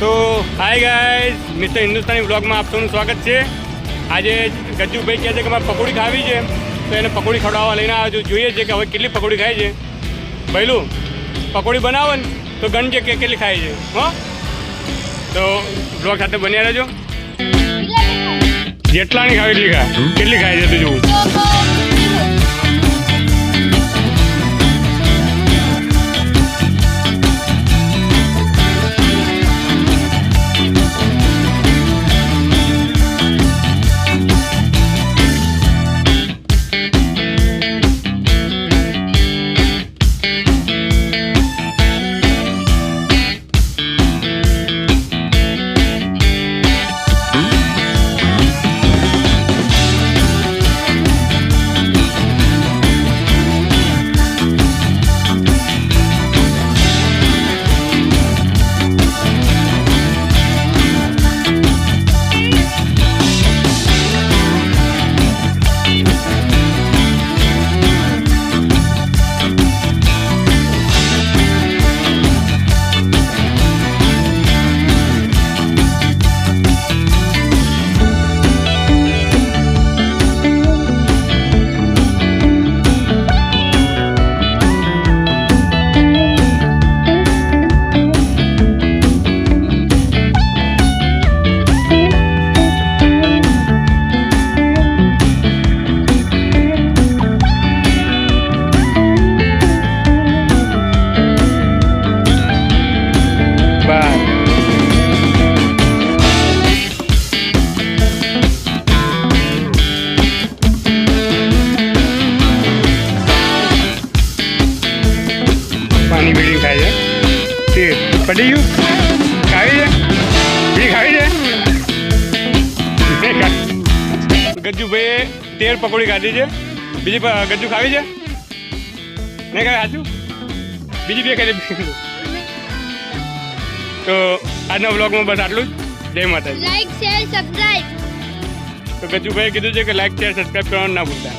તો hi guys mister Hindustani બ્લોગમાં આપ સૌનું સ્વાગત છે. આજે ગજ્જુભાઈ કહે છે કે મારે પકોડી ખાવી છે તો એને પકોડી ખવડાવવા લઈને આવ્યો છું. જોઈએ છે કે હવે કેટલી પકોડી ખાય છે. ભૈલું પકોડી બનાવો ને તો ગણજે કે કેટલી ખાય છે. હો? તો બ્લોગ સાથે બન્યા રહેજો. જેટલાની ખાવી એટલી ખાય કેટલી ખાય છે તું જોવું પડી ગયું ખાવી છે બીડી ખાવી છે ગજ્જુભાઈએ તેર પકોડી ખાધી છે. બીજી ગજ્જુ ખાવી છે? નહીં ખાવી સાચું? બીજી બે ખાઈ તો આજના બ્લોગમાં બસ આટલું જ. જય માતાજી. લાઈક શેર સબસ્ક્રાઇબ તો ગજુભાઈએ કીધું છે કે લાઈક શેર સબસ્ક્રાઈબ કરવાનું ના ભૂલતા.